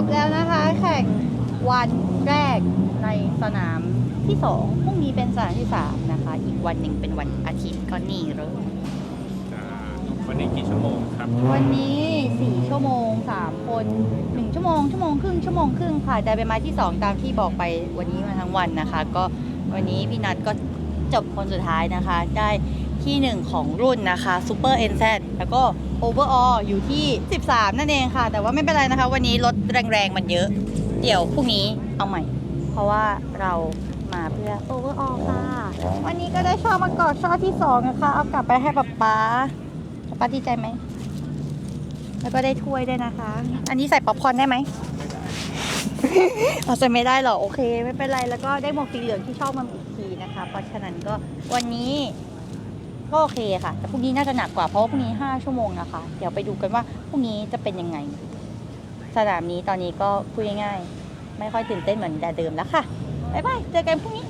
บแล้วนะคะ แข่งวันแรกในสนามที่สองพรุ่งนี้เป็นสนามที่สามนะคะ อีกวันหนึ่งเป็นวันอาทิตย์ก็นี่เลยอ่าวันนี้กี่ชั่วโมงครับ วันนี้4ชั่วโมง3คน1ชั่วโมงชั่วโมงครึ่งชั่วโมงครึ่งค่ะได้เป็นไม้ที่2ตามที่บอกไปวันนี้มาทั้งวันนะคะ ก็วันนี้พี่นัทก็จบคนสุดท้ายนะคะ ได้ที่1ของรุ่นนะคะ Super NZ แล้วก็ Overall อออยู่ที่ 13 นั่นเองค่ะ แต่ว่าไม่เป็นไรนะคะ วันนี้รถแรงๆ มันเยอะ เดี๋ยวพรุ่งนี้เอาใหม่ เพราะว่าเรามาเพื่อ Overall ค่ะ วันนี้ก็ได้ช่อมากอดช่อที่2นะคะ เอากลับไปให้ป๊าป๊าป๊าป๊าดีใจไหม แล้วก็ได้ถ้วยด้วยนะคะ อันนี้ใส่ป๊อปคอร์นได้ไหมเราจะไม่ได้หรอโอเค ไม่เป็นไรแล้วก็ได้หมวกสีเหลืองที่ชอบมาอีกทีนะคะ เพราะฉะนั้นก็วันนี้ ก็โอเคค่ะ แต่พรุ่งนี้น่าจะหนักกว่าเพราะว่าพรุ่งนี้ 5 ชั่วโมงนะคะ เดี๋ยวไปดูกันว่าพรุ่งนี้จะเป็นยังไง สนามนี้ตอนนี้ก็พูดง่ายๆ ไม่ค่อยตื่นเต้นเหมือนแต่เดิมแล้วค่ะบ๊ายบายเจอกันพรุ่งนี้